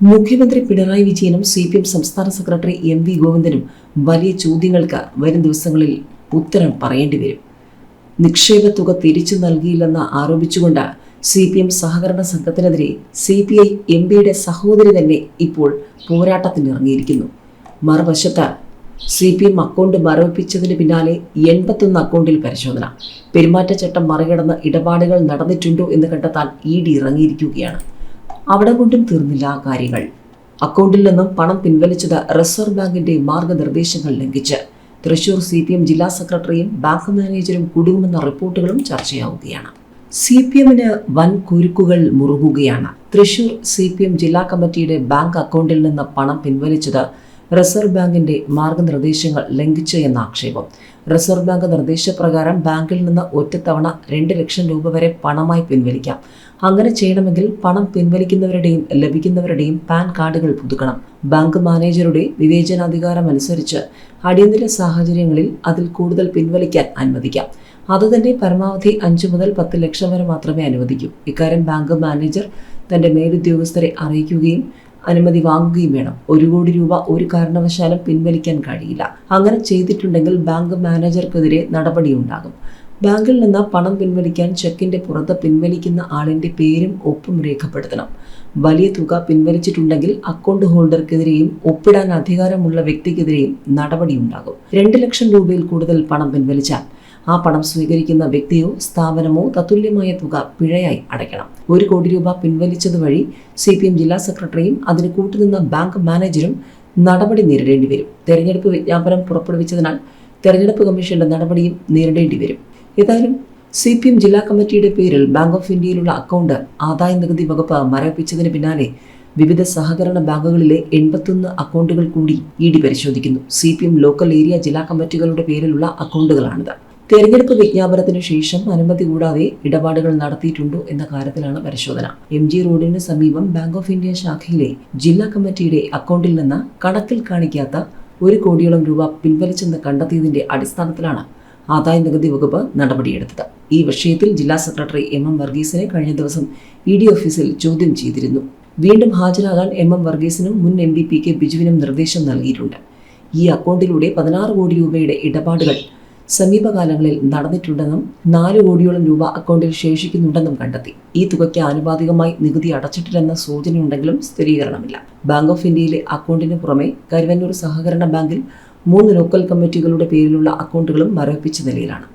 മുഖ്യമന്ത്രി പിണറായി വിജയനും C P M സംസ്ഥാന സെക്രട്ടറി എം വി ഗോവിന്ദനും വലിയ ചോദ്യങ്ങൾക്ക് വരും ദിവസങ്ങളിൽ ഉത്തരം പറയേണ്ടി വരും. നിക്ഷേപ തുക തിരിച്ചു നൽകിയില്ലെന്ന് ആരോപിച്ചുകൊണ്ട് സി പി എം സഹകരണ സംഘത്തിനെതിരെ സി പി ഐ എം പിയുടെ സഹോദരി തന്നെ ഇപ്പോൾ പോരാട്ടത്തിനിറങ്ങിയിരിക്കുന്നു. മറുവശത്ത് സി പി എം അക്കൗണ്ട് മരവിപ്പിച്ചതിന് പിന്നാലെ എൺപത്തൊന്ന് അക്കൗണ്ടിൽ പരിശോധന. പെരുമാറ്റച്ചട്ടം മറികടന്ന് ഇടപാടുകൾ നടന്നിട്ടുണ്ടോ എന്ന് കണ്ടെത്താൻ ഇ ഡി ഇറങ്ങിയിരിക്കുകയാണ്. അവിടെ കൊണ്ടും തീർന്നില്ല ആ കാര്യങ്ങൾ. അക്കൗണ്ടിൽ നിന്നും പണം പിൻവലിച്ചത് റിസർവ് ബാങ്കിന്റെ മാർഗനിർദ്ദേശങ്ങൾ ലംഘിച്ച്. തൃശൂർ സി പി എം ജില്ലാ സെക്രട്ടറിയും ബാങ്ക് മാനേജരും കുടുങ്ങുമെന്ന റിപ്പോർട്ടുകളും ചർച്ചയാവുകയാണ്. സി പി എമ്മിന് വൻ കുരുക്കുകൾ മുറുകുകയാണ്. തൃശൂർ സി പി എം ജില്ലാ കമ്മിറ്റിയുടെ ബാങ്ക് അക്കൗണ്ടിൽ നിന്ന് പണം പിൻവലിച്ചത് റിസർവ് ബാങ്കിന്റെ മാർഗനിർദ്ദേശങ്ങൾ ലംഘിച്ചു എന്ന ആക്ഷേപം. റിസർവ് ബാങ്ക് നിർദ്ദേശപ്രകാരം ബാങ്കിൽ നിന്ന് ഒറ്റത്തവണ രണ്ട് ലക്ഷം രൂപ വരെ പണമായി പിൻവലിക്കാം. അങ്ങനെ ചെയ്യണമെങ്കിൽ പണം പിൻവലിക്കുന്നവരുടെയും ലഭിക്കുന്നവരുടെയും പാൻ കാർഡുകൾ പുതുക്കണം. ബാങ്ക് മാനേജറുടെ വിവേചനാധികാരം അനുസരിച്ച് അടിയന്തര സാഹചര്യങ്ങളിൽ അതിൽ കൂടുതൽ പിൻവലിക്കാൻ അനുവദിക്കാം. അതുതന്നെ പരമാവധി അഞ്ച് മുതൽ പത്ത് ലക്ഷം വരെ മാത്രമേ അനുവദിക്കൂ. ഇക്കാര്യം ബാങ്ക് മാനേജർ തന്റെ മേലുദ്യോഗസ്ഥരെ അറിയിക്കുകയും അനുമതി വാങ്ങുകയും വേണം. ഒരു കോടി രൂപ ഒരു കാരണവശാലും പിൻവലിക്കാൻ കഴിയില്ല. അങ്ങനെ ചെയ്തിട്ടുണ്ടെങ്കിൽ ബാങ്ക് മാനേജർക്കെതിരെ നടപടിയുണ്ടാകും. ബാങ്കിൽ നിന്ന് പണം പിൻവലിക്കാൻ ചെക്കിന്റെ പുറത്ത് പിൻവലിക്കുന്ന ആളിന്റെ പേരും ഒപ്പും രേഖപ്പെടുത്തണം. വലിയ തുക പിൻവലിച്ചിട്ടുണ്ടെങ്കിൽ അക്കൗണ്ട് ഹോൾഡർക്കെതിരെയും ഒപ്പിടാൻ അധികാരമുള്ള വ്യക്തിക്കെതിരെയും നടപടിയുണ്ടാകും. രണ്ട് ലക്ഷം രൂപയിൽ കൂടുതൽ പണം പിൻവലിച്ചാൽ ആ പണം സ്വീകരിക്കുന്ന വ്യക്തിയോ സ്ഥാപനമോ തത്തുല്യമായ തുക പിഴയായി അടയ്ക്കണം. ഒരു കോടി രൂപ പിൻവലിച്ചത് വഴി സി പി എം ജില്ലാ സെക്രട്ടറിയും അതിന് കൂട്ടുനിന്ന ബാങ്ക് മാനേജരും നടപടി നേരിടേണ്ടി വരും. തെരഞ്ഞെടുപ്പ് വിജ്ഞാപനം പുറപ്പെടുവിച്ചതിനാൽ തെരഞ്ഞെടുപ്പ് കമ്മീഷന്റെ നടപടിയും നേരിടേണ്ടി വരും. ഏതായാലും സി പി എം ജില്ലാ കമ്മിറ്റിയുടെ പേരിൽ ബാങ്ക് ഓഫ് ഇന്ത്യയിലുള്ള അക്കൗണ്ട് ആദായ നികുതി വകുപ്പ് മരവിപ്പിച്ചതിന് പിന്നാലെ വിവിധ സഹകരണ ബാങ്കുകളിലെ എൺപത്തൊന്ന് അക്കൗണ്ടുകൾ കൂടി ഇ ഡി പരിശോധിക്കുന്നു. C P M local area ജില്ലാ കമ്മിറ്റികളുടെ പേരിലുള്ള അക്കൗണ്ടുകളാണിത്. തെരഞ്ഞെടുപ്പ് വിജ്ഞാപനത്തിന് ശേഷം അനുമതി കൂടാതെ ഇടപാടുകൾ നടത്തിയിട്ടുണ്ടോ എന്ന കാര്യത്തിലാണ് പരിശോധന. എം ജി റോഡിന് സമീപം ബാങ്ക് ഓഫ് ഇന്ത്യ ശാഖയിലെ ജില്ലാ കമ്മിറ്റിയുടെ അക്കൗണ്ടിൽ നിന്ന് കണക്കിൽ കാണിക്കാത്ത ഒരു കോടിയോളം രൂപ പിൻവലിച്ചെന്ന് കണ്ടെത്തിയതിന്റെ അടിസ്ഥാനത്തിലാണ് ആദായ നികുതി വകുപ്പ് നടപടിയെടുത്തത്. ഈ വിഷയത്തിൽ ജില്ലാ സെക്രട്ടറി എം എം വർഗീസിനെ കഴിഞ്ഞ ദിവസം ഇ ഡി ഓഫീസിൽ ചോദ്യം ചെയ്തിരുന്നു. വീണ്ടും ഹാജരാകാൻ എം എം വർഗീസിനും മുൻ എം ഡി പി കെ ബിജുവിനും നിർദ്ദേശം നൽകിയിട്ടുണ്ട്. ഈ അക്കൗണ്ടിലൂടെ പതിനാറ് കോടി രൂപയുടെ ഇടപാടുകൾ സമീപകാലങ്ങളിൽ നടന്നിട്ടുണ്ടെന്നും നാല് കോടിയോളം രൂപ അക്കൗണ്ടിൽ ശേഷിക്കുന്നുണ്ടെന്നും കണ്ടെത്തി. ഈ തുകയ്ക്ക് ആനുപാതികമായി നികുതി അടച്ചിട്ടില്ലെന്ന സൂചനയുണ്ടെങ്കിലും സ്ഥിരീകരണമില്ല. ബാങ്ക് ഓഫ് ഇന്ത്യയിലെ അക്കൗണ്ടിന് പുറമെ കരുവന്നൂർ സഹകരണ ബാങ്കിൽ മൂന്ന് ലോക്കൽ കമ്മിറ്റികളുടെ പേരിലുള്ള അക്കൗണ്ടുകളും മരവിപ്പിച്ച നിലയിലാണ്.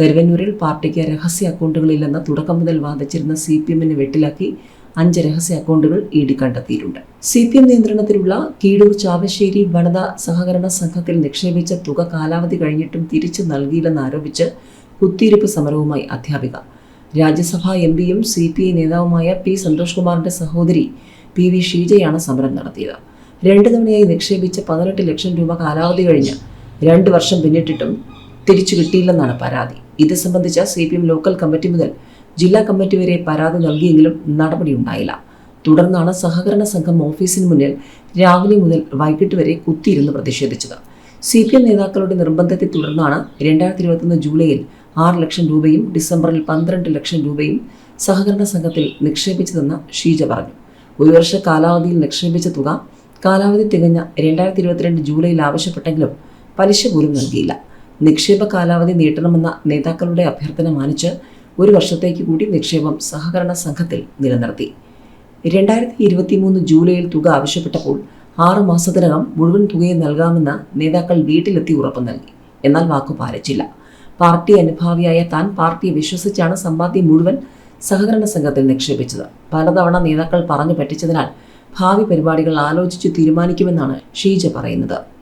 കരുവന്നൂരിൽ പാർട്ടിക്ക് രഹസ്യ അക്കൗണ്ടുകളില്ലെന്ന് തുടക്കം മുതൽ വാദിച്ചിരുന്ന സി പി എമ്മിനെ വെട്ടിലാക്കി അഞ്ച് രഹസ്യ അക്കൗണ്ടുകൾ ഇ ഡി കണ്ടെത്തിയിട്ടുണ്ട്. സി പി എം നിയന്ത്രണത്തിലുള്ള കീഴൂർ ചാവശ്ശേരി വനിതാ സഹകരണ സംഘത്തിൽ നിക്ഷേപിച്ച തുക കാലാവധി കഴിഞ്ഞിട്ടും തിരിച്ചു നൽകിയില്ലെന്ന് ആരോപിച്ച് കുത്തിയിരിപ്പ് സമരവുമായി അധ്യാപിക. രാജ്യസഭാ എം പിയും സി പി ഐ നേതാവുമായ പി സന്തോഷ് കുമാറിന്റെ സഹോദരി പി വി ഷീജയാണ് സമരം നടത്തിയത്. രണ്ടു തവണയായി നിക്ഷേപിച്ച പതിനെട്ട് ലക്ഷം രൂപ കാലാവധി കഴിഞ്ഞ് രണ്ട് വർഷം പിന്നിട്ടിട്ടും തിരിച്ചു കിട്ടിയില്ലെന്നാണ് പരാതി. ഇത് സംബന്ധിച്ച C P M local committee മുതൽ ജില്ലാ കമ്മിറ്റി വരെ പരാതി നൽകിയെങ്കിലും നടപടിയുണ്ടായില്ല. തുടർന്നാണ് സഹകരണ സംഘം ഓഫീസിന് മുന്നിൽ രാവിലെ മുതൽ വൈകിട്ട് വരെ കുത്തിയിരുന്ന് പ്രതിഷേധിച്ചത്. സി പി എം നേതാക്കളുടെ നിർബന്ധത്തെ തുടർന്നാണ് രണ്ടായിരത്തി ഇരുപത്തൊന്ന് ജൂലൈയിൽ ആറ് ലക്ഷം രൂപയും ഡിസംബറിൽ പന്ത്രണ്ട് ലക്ഷം രൂപയും സഹകരണ സംഘത്തിൽ നിക്ഷേപിച്ചതെന്ന് ഷീജ പറഞ്ഞു. ഒരു വർഷ കാലാവധിയിൽ നിക്ഷേപിച്ച തുക കാലാവധി തികഞ്ഞ രണ്ടായിരത്തി ഇരുപത്തിരണ്ട് ജൂലൈയിൽ ആവശ്യപ്പെട്ടെങ്കിലും പലിശ പോലും നൽകിയില്ല. നിക്ഷേപ കാലാവധി നീട്ടണമെന്ന നേതാക്കളുടെ അഭ്യർത്ഥന മാനിച്ച് ഒരു വർഷത്തേക്ക് കൂടി നിക്ഷേപം സഹകരണ സംഘത്തിൽ നിലനിർത്തി. രണ്ടായിരത്തി ഇരുപത്തി മൂന്ന് ജൂലൈയിൽ തുക ആവശ്യപ്പെട്ടപ്പോൾ ആറു മാസത്തിനകം മുഴുവൻ തുകയും നൽകാമെന്ന് നേതാക്കൾ വീട്ടിലെത്തി ഉറപ്പ് നൽകി. എന്നാൽ വാക്കു പാലിച്ചില്ല. പാർട്ടി അനുഭാവിയായ താൻ പാർട്ടിയെ വിശ്വസിച്ചാണ് സമ്പാദ്യം മുഴുവൻ സഹകരണ സംഘത്തിൽ നിക്ഷേപിച്ചത്. പലതവണ നേതാക്കൾ പറഞ്ഞു പറ്റിച്ചതിനാൽ ഭാവി പരിപാടികൾ ആലോചിച്ച് തീരുമാനിക്കുമെന്നാണ് ഷീജ പറയുന്നത്.